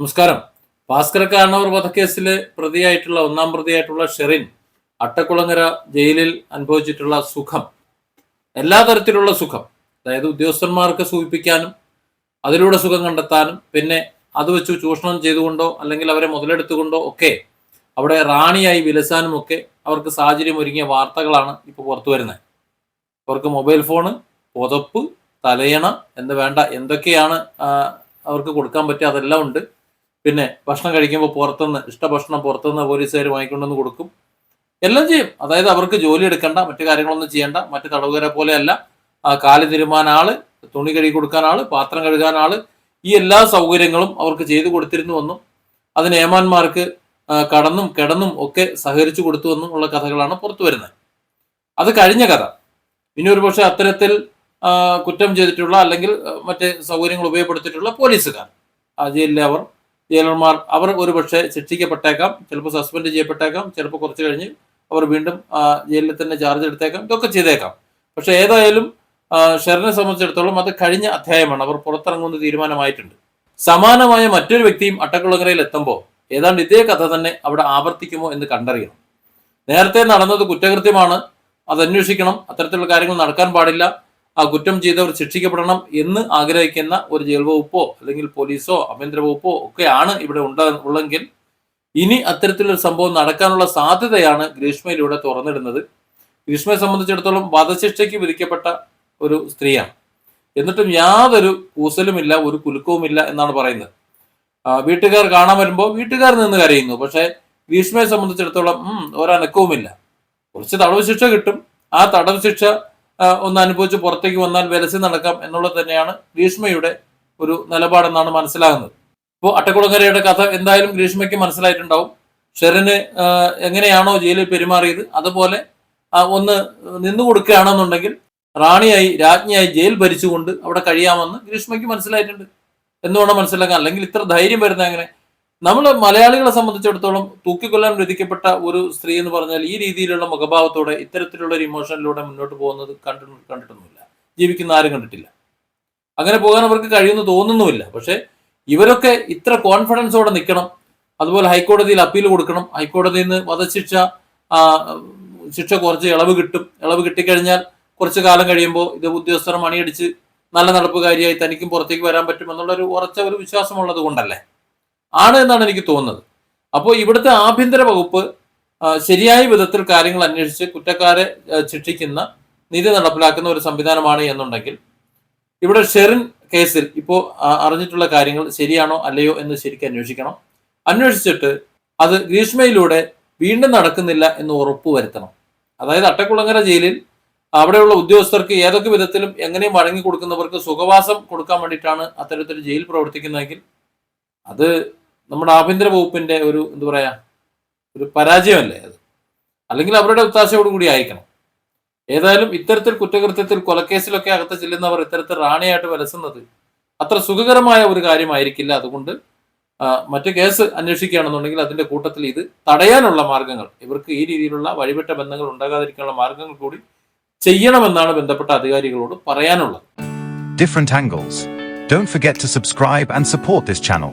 നമസ്കാരം. ഭാസ്കര കാരണവർ വധക്കേസിലെ പ്രതിയായിട്ടുള്ള ഒന്നാം പ്രതിയായിട്ടുള്ള ഷെറിൻ അട്ടക്കുളങ്ങര ജയിലിൽ അനുഭവിച്ചിട്ടുള്ള സുഖം. എല്ലാ തരത്തിലുള്ള സുഖം. അതായത് ഉദ്യോഗസ്ഥന്മാർക്ക് സൂചിപ്പിക്കാനും അതിലൂടെ സുഖം കണ്ടെത്താനും പിന്നെ അത് വെച്ച് ചൂഷണം ചെയ്തുകൊണ്ടോ അല്ലെങ്കിൽ അവരെ മുതലെടുത്തുകൊണ്ടോ ഒക്കെ അവിടെ റാണിയായി വിലസാനും ഒക്കെ അവർക്ക് സാഹചര്യം ഒരുങ്ങിയ വാർത്തകളാണ് ഇപ്പോൾ പുറത്തു വരുന്നത് അവർക്ക് മൊബൈൽ ഫോണ് പുതപ്പ് തലയണ എന്ന് വേണ്ട എന്തൊക്കെയാണ് അവർക്ക് കൊടുക്കാൻ പറ്റുക അതെല്ലാം ഉണ്ട്. പിന്നെ ഭക്ഷണം കഴിക്കുമ്പോൾ പുറത്തുനിന്ന് ഇഷ്ട ഭക്ഷണം പുറത്തുനിന്ന് പോലീസുകാർ വാങ്ങിക്കൊണ്ടുവന്ന് കൊടുക്കും. എല്ലാം ചെയ്യും. അതായത് അവർക്ക് ജോലി എടുക്കണ്ട മറ്റു കാര്യങ്ങളൊന്നും ചെയ്യണ്ട മറ്റു തടവുകാരെ പോലെയല്ല. കാൽ തിരുമാൻ ആൾ തുണി കഴുകി കൊടുക്കാൻ ആൾ പാത്രം കഴുകാൻ ആൾ ഈ എല്ലാ സൗകര്യങ്ങളും അവർക്ക് ചെയ്തു കൊടുത്തിരുന്നുവെന്നും അതിന് ഏമാന്മാർക്ക് കടന്നും കിടന്നും ഒക്കെ സഹകരിച്ചു കൊടുത്തുവെന്നും ഉള്ള കഥകളാണ് പുറത്തു വരുന്നത്. അത് കഴിഞ്ഞ കഥ. ഇനി ഒരുപക്ഷെ അത്തരത്തിൽ കുറ്റം ചെയ്തിട്ടുള്ള അല്ലെങ്കിൽ മറ്റ് സൗകര്യങ്ങൾ ഉപയോഗപ്പെടുത്തിയിട്ടുള്ള പോലീസുകാർ. ആ ജയിലിലെ അവർ ജയിലർമാർ അവർ ഒരു പക്ഷേ ശിക്ഷിക്കപ്പെട്ടേക്കാം ചിലപ്പോൾ സസ്പെൻഡ് ചെയ്യപ്പെട്ടേക്കാം ചിലപ്പോൾ കുറച്ച് കഴിഞ്ഞ് അവർ വീണ്ടും ജയിലിൽ തന്നെ ചാർജ് എടുത്തേക്കാം ഇതൊക്കെ ചെയ്തേക്കാം. പക്ഷെ ഏതായാലും ഷെറിനെ സംബന്ധിച്ചിടത്തോളം അത് കഴിഞ്ഞ അധ്യായമാണ്. അവർ പുറത്തിറങ്ങുന്ന തീരുമാനമായിട്ടുണ്ട്. സമാനമായ മറ്റൊരു വ്യക്തിയും അട്ടക്കുളങ്ങരയിൽ എത്തുമ്പോൾ ഏതാണ്ട് ഇതേ കഥ തന്നെ അവിടെ ആവർത്തിക്കുമോ എന്ന് കണ്ടറിയണം. നേരത്തെ നടന്നത് കുറ്റകൃത്യമാണ്. അത് അന്വേഷിക്കണം അത്തരത്തിലുള്ള കാര്യങ്ങൾ നടക്കാൻ പാടില്ല. ആ കുറ്റം ചെയ്തവർ ശിക്ഷിക്കപ്പെടണം എന്ന് ആഗ്രഹിക്കുന്ന ഒരു ജയിൽ വകുപ്പോ അല്ലെങ്കിൽ പോലീസോ ആഭ്യന്തര വകുപ്പോ ഒക്കെയാണ് ഇവിടെ ഉണ്ട ഉള്ളെങ്കിൽ ഇനി അത്തരത്തിലൊരു സംഭവം നടക്കാനുള്ള സാധ്യതയാണ് ഗ്രീഷ്മയിലൂടെ തുറന്നിടുന്നത്. ഗ്രീഷ്മയെ സംബന്ധിച്ചിടത്തോളം വധശിക്ഷയ്ക്ക് വിധിക്കപ്പെട്ട ഒരു സ്ത്രീയാണ്. എന്നിട്ടും യാതൊരു കൂസലുമില്ല ഒരു കുലുക്കവുമില്ല എന്നാണ് പറയുന്നത്. വീട്ടുകാർ കാണാൻ വരുമ്പോൾ വീട്ടുകാർ നിന്ന് കരയുന്നു. പക്ഷേ ഗ്രീഷ്മയെ സംബന്ധിച്ചിടത്തോളം ഒരനക്കവുമില്ല കുറച്ച് തടവ് ശിക്ഷ കിട്ടും. ആ തടവ് ശിക്ഷ ഒന്ന് അനുഭവിച്ച് പുറത്തേക്ക് വന്നാൽ വിലസി നടക്കാം എന്നുള്ളത് തന്നെയാണ് ഗ്രീഷ്മയുടെ ഒരു നിലപാടെന്നാണ് മനസ്സിലാകുന്നത്. ഇപ്പോൾ അട്ടക്കുളങ്ങരയുടെ കഥ എന്തായാലും ഗ്രീഷ്മയ്ക്ക് മനസ്സിലായിട്ടുണ്ടാവും. ഷെറിന് എങ്ങനെയാണോ ജയിലിൽ പെരുമാറിയത് അതുപോലെ ഒന്ന് നിന്നു കൊടുക്കുകയാണെന്നുണ്ടെങ്കിൽ റാണിയായി രാജ്ഞിയായി ജയിൽ ഭരിച്ചുകൊണ്ട് അവിടെ കഴിയാമെന്ന് ഗ്രീഷ്മയ്ക്ക് മനസ്സിലായിട്ടുണ്ട്. എന്ന് വേണം മനസ്സിലാക്കാൻ? അല്ലെങ്കിൽ ഇത്ര ധൈര്യം വരുന്ന എങ്ങനെ? നമ്മൾ മലയാളികളെ സംബന്ധിച്ചിടത്തോളം തൂക്കിക്കൊല്ലാൻ വിധിക്കപ്പെട്ട ഒരു സ്ത്രീ എന്ന് പറഞ്ഞാൽ ഈ രീതിയിലുള്ള മുഖഭാവത്തോടെ ഇത്തരത്തിലുള്ള ഒരു ഇമോഷനിലൂടെ മുന്നോട്ട് പോകുന്നത് കണ്ടു കണ്ടിട്ടൊന്നുമില്ല. ജീവിക്കുന്ന ആരും കണ്ടിട്ടില്ല. അങ്ങനെ പോകാൻ അവർക്ക് കഴിയുമെന്ന് തോന്നുന്നുമില്ല. പക്ഷേ ഇവരൊക്കെ ഇത്ര കോൺഫിഡൻസോടെ നിൽക്കണം. അതുപോലെ ഹൈക്കോടതിയിൽ അപ്പീൽ കൊടുക്കണം. ഹൈക്കോടതിയിൽ നിന്ന് വധശിക്ഷ ശിക്ഷ കുറച്ച് ഇളവ് കിട്ടും. ഇളവ് കിട്ടിക്കഴിഞ്ഞാൽ കുറച്ച് കാലം കഴിയുമ്പോൾ ഇത് ഉദ്യോഗസ്ഥർ മണിയടിച്ച് നല്ല നടപ്പുകാരിയായി തനിക്കും പുറത്തേക്ക് വരാൻ പറ്റും എന്നുള്ളൊരു ഉറച്ച ഒരു വിശ്വാസമുള്ളത് കൊണ്ടല്ലേ? ആണ് എന്നാണ് എനിക്ക് തോന്നുന്നത്. അപ്പോൾ ഇവിടുത്തെ ആഭ്യന്തര വകുപ്പ് ശരിയായ വിധത്തിൽ കാര്യങ്ങൾ അന്വേഷിച്ച് കുറ്റക്കാരെ ശിക്ഷിക്കുന്ന നീതി നടപ്പിലാക്കുന്ന ഒരു സംവിധാനമാണ് എന്നുണ്ടെങ്കിൽ ഇവിടെ ഷെറിൻ കേസിൽ ഇപ്പോൾ അറിഞ്ഞിട്ടുള്ള കാര്യങ്ങൾ ശരിയാണോ അല്ലയോ എന്ന് ശരിക്കും അന്വേഷിക്കണം. അന്വേഷിച്ചിട്ട് അത് ഗ്രീഷ്മയിലൂടെ വീണ്ടും നടക്കുന്നില്ല എന്ന് ഉറപ്പ് വരുത്തണം. അതായത് അട്ടക്കുളങ്ങര ജയിലിൽ അവിടെയുള്ള ഉദ്യോഗസ്ഥർക്ക് ഏതൊക്കെ വിധത്തിലും എങ്ങനെയും വഴങ്ങി കൊടുക്കുന്നവർക്ക് സുഖവാസം കൊടുക്കാൻ വേണ്ടിയിട്ടാണ് അത്തരത്തിൽ ജയിൽ പ്രവർത്തിക്കുന്നതെങ്കിൽ അത് നമ്മുടെ ആഭ്യന്തര വകുപ്പിന്റെ ഒരു എന്താ പറയാ ഒരു പരാജയമല്ലേ അത്? അല്ലെങ്കിൽ അവരുടെ ഉത്താശയോടും കൂടി ആയിരിക്കണം. ഏതായാലും ഇത്തരത്തിൽ കുറ്റകൃത്യത്തിൽ കൊലക്കേസിലൊക്കെ അകത്ത് ചെല്ലുന്നവർ ഇത്തരത്തിൽ റാണിയായിട്ട് വലസുന്നത് അത്ര സുഖകരമായ ഒരു കാര്യമായിരിക്കില്ല. അതുകൊണ്ട് മറ്റു കേസ് അന്വേഷിക്കുകയാണെന്നുണ്ടെങ്കിൽ അതിന്റെ കൂട്ടത്തിൽ ഇത് തടയാനുള്ള മാർഗങ്ങൾ ഇവർക്ക് ഈ രീതിയിലുള്ള വഴിപെട്ട ബന്ധങ്ങൾ ഉണ്ടാകാതിരിക്കാനുള്ള മാർഗങ്ങൾ കൂടി ചെയ്യണമെന്നാണ് ബന്ധപ്പെട്ട അധികാരികളോട് പറയാനുള്ളത്. Different angles don't forget to subscribe and support this channel.